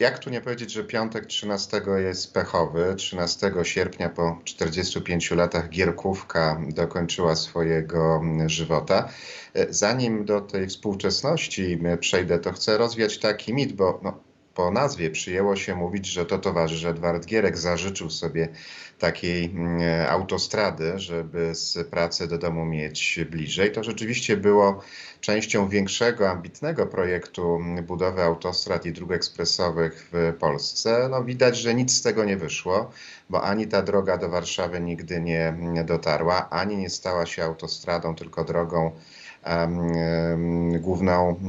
Jak tu nie powiedzieć, że piątek 13 jest pechowy. 13 sierpnia po 45 latach Gierkówka dokończyła swojego żywota. Zanim do tej współczesności przejdę, to chcę rozwiać taki mit, bo no, po nazwie przyjęło się mówić, że to towarzysz Edward Gierek zażyczył sobie takiej mm, autostrady, żeby z pracy do domu mieć bliżej. To rzeczywiście było częścią większego, ambitnego projektu budowy autostrad i dróg ekspresowych w Polsce. No widać, że nic z tego nie wyszło, bo ani ta droga do Warszawy nigdy nie dotarła, ani nie stała się autostradą, tylko drogą główną,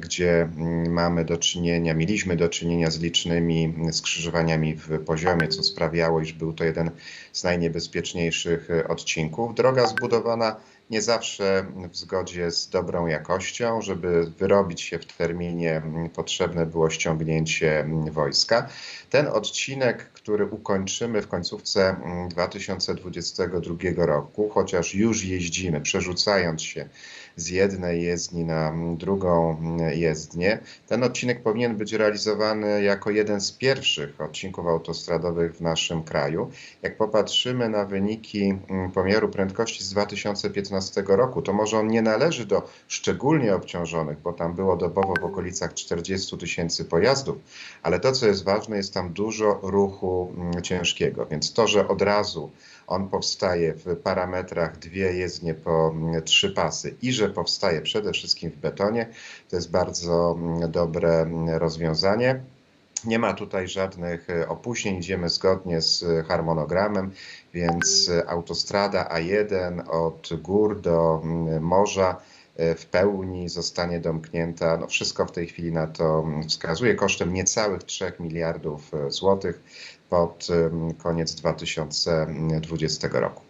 gdzie mamy do czynienia, mieliśmy do czynienia z licznymi skrzyżowaniami w poziomie, co sprawiało, iż był to jeden z najniebezpieczniejszych odcinków. Droga zbudowana nie zawsze w zgodzie z dobrą jakością. Żeby wyrobić się w terminie, potrzebne było ściągnięcie wojska. Ten odcinek, który ukończymy w końcówce 2022 roku, chociaż już jeździmy, przerzucając się z jednej jezdni na drugą jezdnię. Ten odcinek powinien być realizowany jako jeden z pierwszych odcinków autostradowych w naszym kraju. Jak popatrzymy na wyniki pomiaru prędkości z 2015 roku, to może on nie należy do szczególnie obciążonych, bo tam było dobowo w okolicach 40 tysięcy pojazdów, ale to, co jest ważne, jest tam dużo ruchu ciężkiego, więc to, że od razu on powstaje w parametrach dwie jezdnie po trzy pasy i że powstaje przede wszystkim w betonie, to jest bardzo dobre rozwiązanie. Nie ma tutaj żadnych opóźnień, idziemy zgodnie z harmonogramem, więc autostrada A1 od gór do morza w pełni zostanie domknięta. No wszystko w tej chwili na to wskazuje kosztem niecałych 3 miliardów złotych pod koniec 2020 roku.